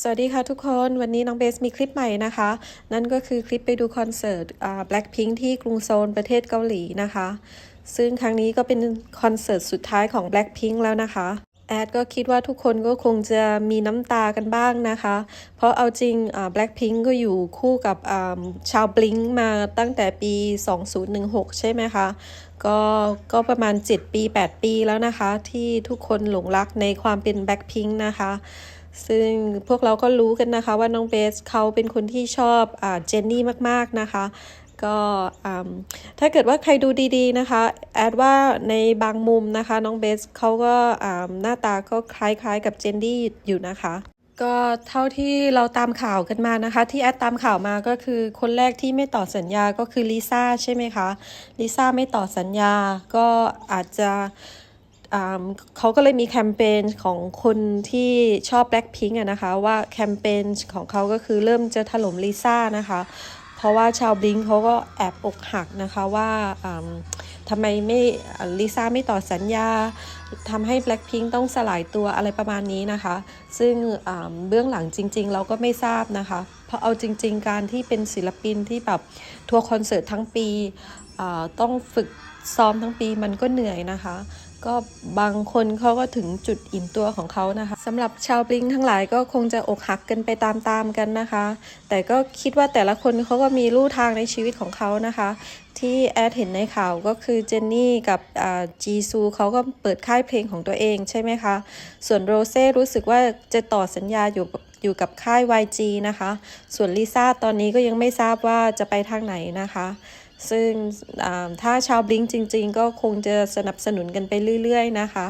สวัสดีค่ะทุกคนวันนี้น้องเบสมีคลิปใหม่นะคะ นั่นก็คือคลิปไปดูคอนเสิร์ตอ่า Blackpink ที่กรุงโซลประเทศเกาหลีนะคะ ซึ่งครั้งนี้ก็เป็นคอนเสิร์ตสุดท้ายของ Blackpink แล้วนะคะ แอดก็คิดว่าทุกคนก็คงจะมีน้ำตากันบ้างนะคะ เพราะเอาจริงอ่า Blackpink ก็อยู่คู่กับอ่าชาวบลิงมาตั้งแต่ปี 2016 ใช่ไหมคะก็ก็ประมาณ 7 ปี 8 ปีแล้วนะคะ ที่ทุกคนหลงรักในความเป็น Blackpink นะคะ ซึ่งพวกเราก็รู้กันนะคะว่าน้องเบสเขาเป็นคนที่ชอบอ่าเจนนี่มากๆนะคะก็ถ้าเกิดว่าใครดูดีๆนะคะแอดว่าในบางมุมนะคะน้องเบสเขาก็หน้าตาก็คล้ายๆกับเจนนี่อยู่นะคะ ก็เท่าที่เราตามข่าวกันมานะคะ ที่แอดตามข่าวมาก็คือคนแรกที่ไม่ต่อสัญญาก็คือลิซ่าใช่ไหมคะลิซ่าไม่ต่อสัญญาก็อาจจะ เขาก็เลยมีแคมเปญของคนที่ชอบ Blackpink อะนะคะ ว่าแคมเปญของเขาก็คือเริ่มจะถล่มลิซ่านะคะ เพราะว่าชาวบลิงเขาก็แอบอกหักนะคะว่าทำไมไม่ลิซ่าไม่ต่อสัญญาทำให้ Blackpink ต้องสลายตัวอะไรประมาณนี้นะคะ ซึ่งเบื้องหลังจริง ๆ เราก็ไม่ทราบนะคะ เพราะเอาจริง ๆ การที่เป็นศิลปินที่แบบทัวร์คอนเสิร์ตทั้งปีต้องฝึกซ้อมทั้งปีมันก็เหนื่อยนะคะ ก็บางคนเขาก็ถึงจุดอิ่มตัวของเขานะคะสำหรับชาวบลิงทั้งหลายก็คงจะอกหักกันไปตามๆกันนะคะ แต่ก็คิดว่าแต่ละคนเขาก็มีลู่ทางในชีวิตของเขานะคะ ที่แอดเห็นในข่าวก็คือเจนนี่กับจีซูเขาก็เปิดค่ายเพลงของตัวเองใช่ไหมคะ ส่วนโรเซ่รู้สึกว่าจะต่อสัญญาอยู่อยู่กับค่าย YG นะคะ ส่วนลิซ่าตอนนี้ก็ยังไม่ทราบว่าจะไปทางไหนนะคะ ซึ่งถ้าชาวบลิงจริง ๆ ก็คงจะสนับสนุนกันไปเรื่อย ๆ นะคะ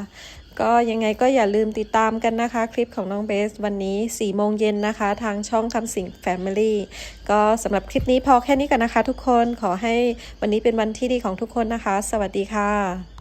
ก็ยังไงก็อย่าลืมติดตามกันนะคะ คลิปของน้องเบสวันนี้4โมงเย็นนะคะ ทางช่องคำสิง Family ก็สำหรับคลิปนี้พอแค่นี้กันนะคะ ทุกคนขอให้วันนี้เป็นวันที่ดีของทุกคนนะคะ สวัสดีค่ะ